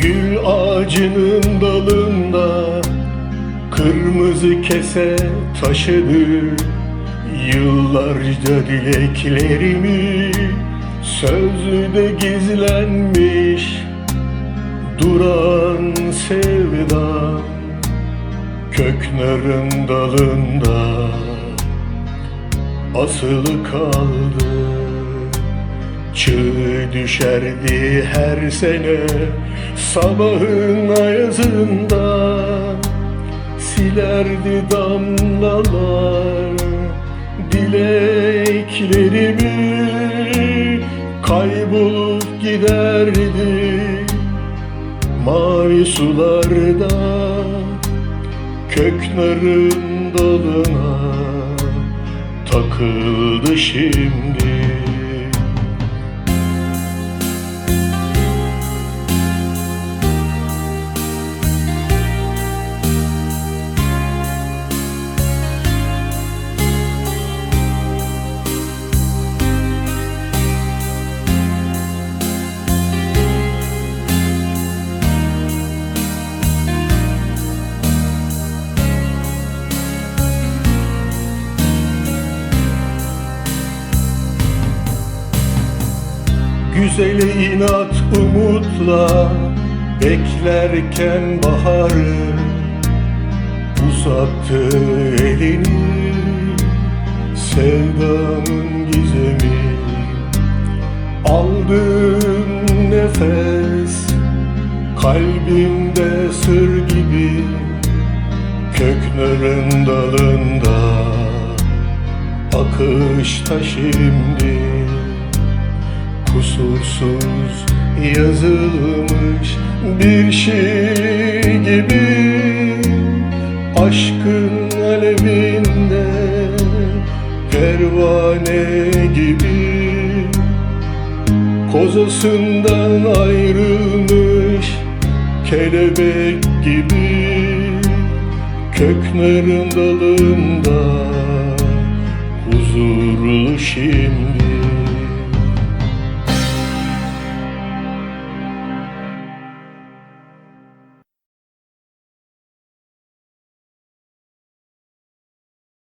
Gül ağacının dalında Kırmızı kese taşıdı. Yıllarca dileklerimi Sözlüde gizlenmiş Duran sevdam Köknarın dalında Asılı kaldı Çığ düşerdi her sene Sabahın ayazında. Silerdi damlalar Dileklerimi Kaybolup giderdi Mavi sularda Köknarın dalına Takıldı şimdi Güzeli inat umutla Beklerken baharı Uzattı elini. Sevdanın gizemi Aldığın nefes Kalbimde sır gibi Köknarın dalında Akışta şimdi Kusursuz yazılmış bir şey gibi. Aşkın alevinde pervane gibi. Kozasından ayrılmış kelebek gibi. Köknarın dalında huzurlu şimdi